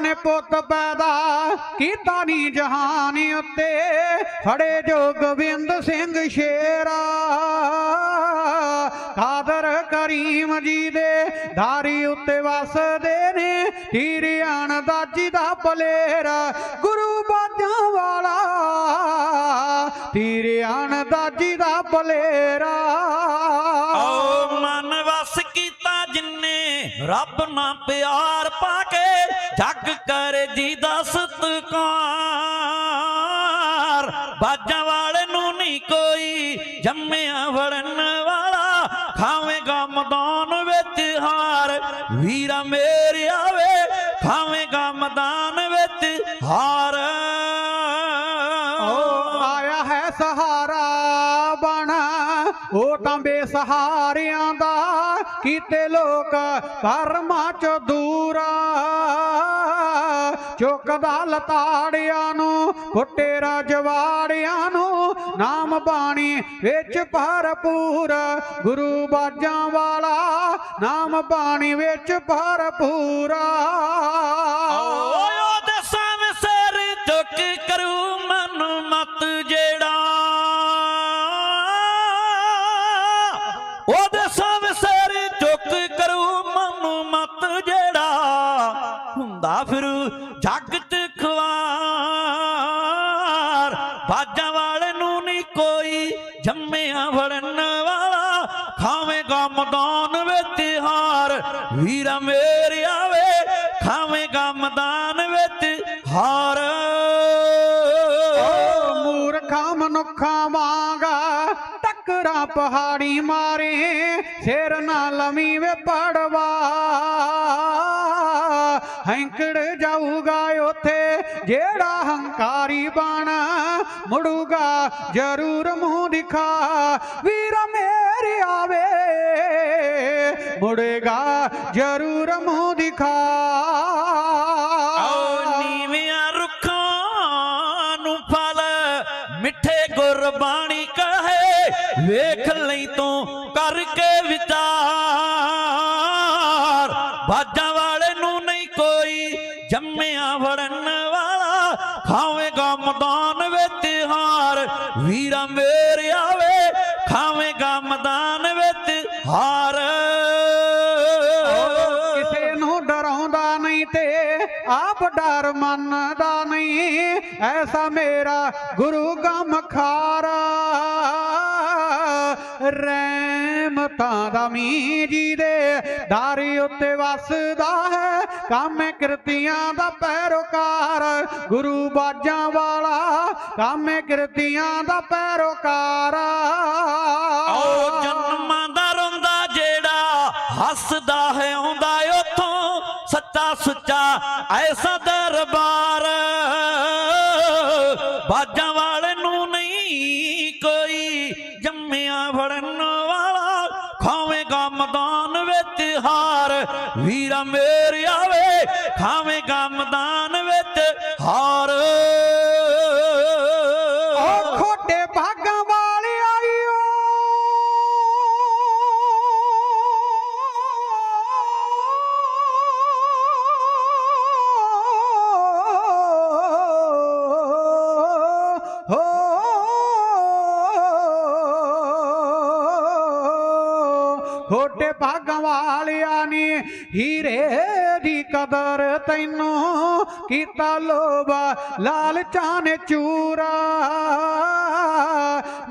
ਨੇ ਪੁੱਤ ਪੈਦਾ ਕੀਤਾ ਨੀ ਜਹਾਨ ਉੱਤੇ। ਫੜੇ ਜੋ ਗੋਬਿੰਦ ਸਿੰਘ ਸ਼ੇਰਾ। ਕਾਦਰ ਕਰੀਮ ਜੀ ਦੇ ਧਾਰੀ ਉੱਤੇ ਵਸਦੇ ਨੇ। ਹੀਰਿਆਣ ਦਾਜੀ ਦਾ ਬਲੇਰਾ ਗੁਰੂ ਬਾਜਾਂ ਵਾਲਾ। ਹੀਰਿਆਣ ਦਾਜੀ ਦਾ ਬਲੇਰਾ ਓ ਮਨ ਵਸ ਕੀਤਾ ਜਿੰਨੇ, ਰੱਬ ਨਾਲ ਪਿਆਰ ਪਾ ਕੇ ਕਰ ਜੀ ਦਾ ਸਤਕਾਰ। ਬਾਜਾਂ ਵਾਲੇ ਨੂੰ ਨਹੀਂ ਕੋਈ ਜੰਮਿਆ ਵੜਨ ਵਾਲਾ, ਖਾਵੇਂਗਾ ਮੈਦਾਨ ਵਿੱਚ ਹਾਰ। ਵੀਰਾ ਮੇਰੇ ਆਵੇ, ਖਾਵੇਂਗਾ ਮੈਦਾਨ ਵਿੱਚ ਹਾਰ। ਓ ਆਇਆ ਹੈ ਸਹਾਰਾ ਬਣ ਉਹ ਤਾਂ ਬੇਸਹਾਰਿਆਂ ਦਾ, ਕੀਤੇ ਲੋਕ ਕਰਮਾਂ ਚ ਦੂਰਾ ਚੁੱਕਦਾ ਲਤਾੜਿਆਂ ਨੂੰ ਫੁੱਟੇ ਰਜਵਾੜਿਆਂ ਨੂੰ, ਨਾਮ ਬਾਣੀ ਵਿੱਚ ਭਰਪੂਰ, ਗੁਰੂ ਬਾਜਾਂ ਵਾਲਾ, ਨਾਮ ਬਾਣੀ ਵਿੱਚ ਭਰਪੂਰਾ। ਖਾਵੇਂਗਾ ਮੈਦਾਨ ਵਿੱਚ ਹਾਰ। ਓ ਮੂਰਖਾਂ ਮਨੁੱਖਾਂ ਵਾਂਗਾ ਟੱਕਰਾਂ ਪਹਾੜੀ ਮਾਰੇ, ਸਿਰ ਨਾ ਲਵੀ ਵੇ ਪੜਵਾ। ਹੈਂਕੜ ਜਾਊਗਾ ਉਥੇ, ਜਿਹੜਾ ਹੰਕਾਰੀ ਬਾਣਾ, ਮੁੜੂਗਾ ਜ਼ਰੂਰ ਮੂੰਹ ਦਿਖਾ। ਵੀਰ ਮੇਰੇ ਆਵੇ, ਮੁੜੇਗਾ ਜ਼ਰੂਰ ਮੂੰਹ ਦਿਖਾ। ਵੇਖ ਲਈ ਤੂੰ ਕਰਕੇ ਵਿਚਾਰ। ਬਾਜਾਂ ਵਾਲੇ ਨੂੰ ਨਹੀਂ ਕੋਈ ਜੰਮਿਆ ਵੜਨ ਵਾਲਾ। ਖਾਵੇਂਗਾ ਮੈਦਾਨ ਵਿੱਚ ਹਾਰ, ਵੀਰਾ ਮੇਰੇ ਆਵੇ। ਖਾਵੇਂਗਾ ਮੈਦਾਨ ਵਿੱਚ ਹਾਰ। ਕਿਸੇ ਨੂੰ ਡਰਾਉਂਦਾ ਨਹੀਂ ਤੇ ਆਪ ਡਰ ਮੰਨਦਾ ਨਹੀਂ। ਐਸਾ ਮੇਰਾ ਗੁਰੂ ਗਮ ਖਾਰਾ ਰਹਿਮਤਾਂ ਦਾ ਮੀ ਜੀ ਦੇ ਦਾਰੀ ਉੱਤੇ ਵਸਦਾ ਹੈ। ਕਾਮੇ ਕਿਰਤੀਆਂ ਦਾ ਪੈਰੋਕਾਰ, ਗੁਰੂ ਬਾਜਾਂ ਵਾਲਾ। ਕਾਮੇ ਕਿਰਤੀਆਂ ਦਾ ਪੈਰੋਕਾਰ। ਆਓ ਜਨਮਾਂ ਦਾ ਰੋਂਦਾ ਜਿਹੜਾ ਹੱਸਦਾ ਹੈ, ਆਉਂਦਾ ਉਥੋਂ ਸੱਚਾ ਸੁੱਚਾ, ਐਸਾ ਦਰਬਾਰ। ਵਿੱਚ ਹਾਰ। ਵੀਰਾ ਮੇਰੇ ਆਵੇ ਖਾਵੇਂਗਾ ਗਮਦਾਨ ਵਿੱਚ ਹਾਰ। ਖੋਟੇ ਭਾਗਾਂ ਵਾਲਿਆਂ ਨੇ ਹੀਰੇ ਦੀ ਕਦਰ ਤੈਨੂੰ ਕੀਤਾ ਲੋਭ, ਲਾਲਚਾਂ ਨੇ ਚੂਰਾ।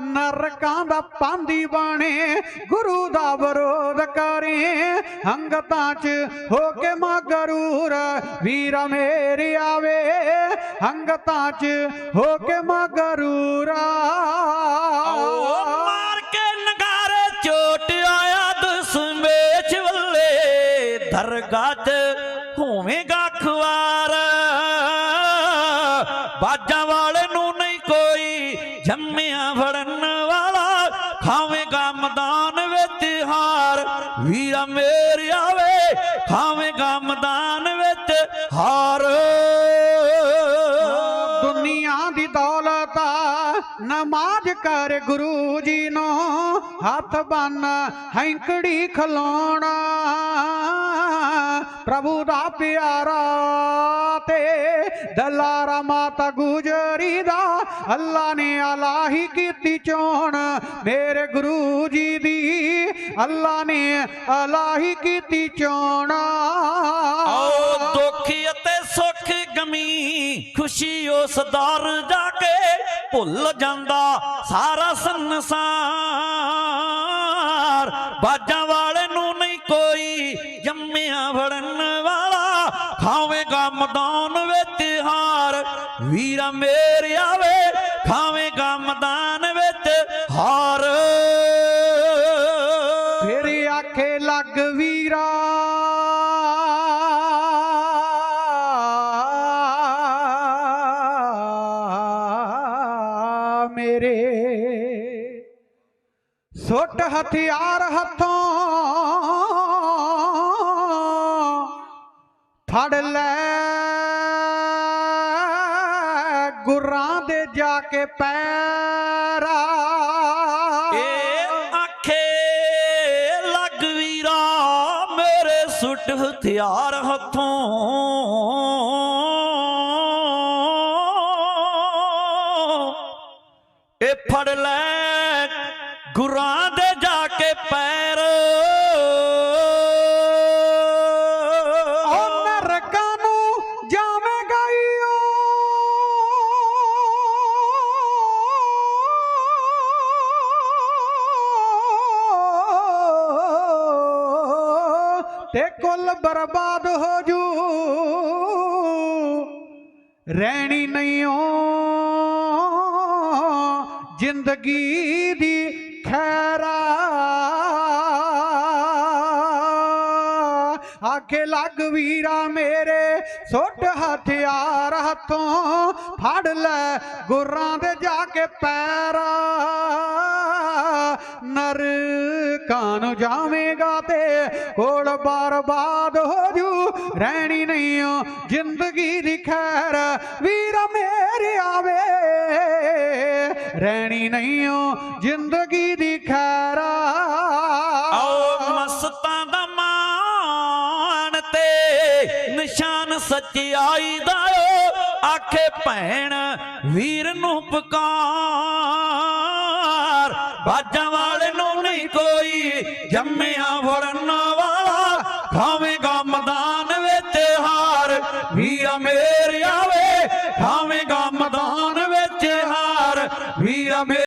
ਨਰਕਾਂ ਦਾ ਪਾਂਦੀ ਬਾਣੇ, ਗੁਰੂ ਦਾ ਵਿਰੋਧ ਕਰੇ। ਹੰਗਤਾਂ 'ਚ ਹੋ ਕੇ ਮਗਰੂਰ, ਵੀਰਾ ਮੇਰੇ ਆਵੇ। ਹੰਗਤਾਂ 'ਚ ਹੋ ਕੇ ਮਗਰੂਰਾ। ਓ ਦਰਗਾਹ 'ਚ ਹੋਵੇਂਗਾ ਖਵਾਰ ਬਾਜਾਂ ਵਾਲੇ ਨੂੰ ਨਹੀਂ ਕੋਈ ਜੰਮਿਆ ਫੜਨ ਵਾਲਾ ਖਾਵੇਂਗਾ ਮੈਦਾਨ ਵਿੱਚ ਹਾਰ। ਵੀਰਾ ਮੇਰੇ ਆਵੇ, ਖਾਵੇਂਗਾ ਮੈਦਾਨ ਵਿੱਚ ਹਾਰ। ਦੁਨੀਆ ਦੀ ਦੌਲਤ ਨਮਾਜ਼ ਕਰ ਗੁਰੂ ਜੀ ਨੂੰ ਹੱਥ ਬੰਨ ਹੈਂਕੜੀ ਖਲੋਣਾ। ਪ੍ਰਭੂ ਦਾ ਪਿਆਰਾ ਤੇ ਦਲਾਰਾ ਮਾਤਾ ਗੁਜਰੀ ਦਾ, ਅੱਲਾ ਨੇ ਅਲਾਹੀ ਕੀਤੀ ਚੋਣ ਮੇਰੇ ਗੁਰੂ ਜੀ ਦੀ। ਅੱਲਾ ਨੇ ਅਲਾਹੀ ਕੀਤੀ ਚੋਣ। ਆਓ ਦੁੱਖ ਅਤੇ ਸੁੱਖ ਗਮੀ, ਖੁਸ਼ੀ ਉਸ ਦਰ ਜਾ ਕੇ ਭੁੱਲ ਜਾਂਦਾ ਸਾਰਾ ਸੰਸਾਰ। ਬਾਜਾਂ ਲੱਗ ਵੀਰਾ। ਮੇਰੇ ਸੁੱਟ ਹਥਿਆਰ ਹੱਥੋਂ ਫੜ ਲੈ। ਗੁਰਾਂ ਦੇ ਜਾ ਕੇ ਪੈਰ ਮੇਰੇ ਹਥਿਆਰ ਹੱਥੋਂ। ਇਹ ਫੜ ਲੈ ਗੁਰਾਂ ਤੇ ਕੁੱਲ ਬਰਬਾਦ ਹੋ ਜੂ। ਰਹਿਣੀ ਨਹੀਂ ਓ। ਜ਼ਿੰਦਗੀ ਦੀ ਖੈਰਾ। ਆਖੇ ਲੱਗ ਵੀਰਾ ਮੇਰੇ, ਸੁੱਟ ਹਥਿਆਰ ਹੱਥੋਂ ਫੜ ਲੈ ਗੁਰਾਂ ਦੇ ਜਾ ਕੇ ਪੈਰਾ। ਨਰ ਕਾਨੂੰ ਜਾਵੇਂਗਾ ਬਰਬਾਦ ਹੋ ਜੂ। ਰਹਿਣੀ ਨਹੀਂ ਓ ਜ਼ਿੰਦਗੀ ਦੀ ਖੈਰ, ਵੀਰਾ ਮੇਰੇ ਆਵੇ। ਰਹਿਣੀ ਨਹੀਂ ਓ ਜ਼ਿੰਦਗੀ ਦੀ ਖੈਰ। ਆਓ ਮਸਤਾਂ ਦਾ ਮਾਣ ਤੇ ਨਿਸ਼ਾਨ ਸੱਚਾਈ ਦਾ ਓ। ਆਖੇ ਭੈਣ ਵੀਰ ਨੂੰ ਪੁਕਾਰ। ਬਾਜਾਂ ਵਾਲੇ ਨੂੰ ਨਹੀਂ ਕੋਈ ਜੰਮਿਆ ਖਾਵੇਂਗਾ ਮੈਦਾਨ ਵਿੱਚ ਹਾਰ। ਵੀ ਅਮੇ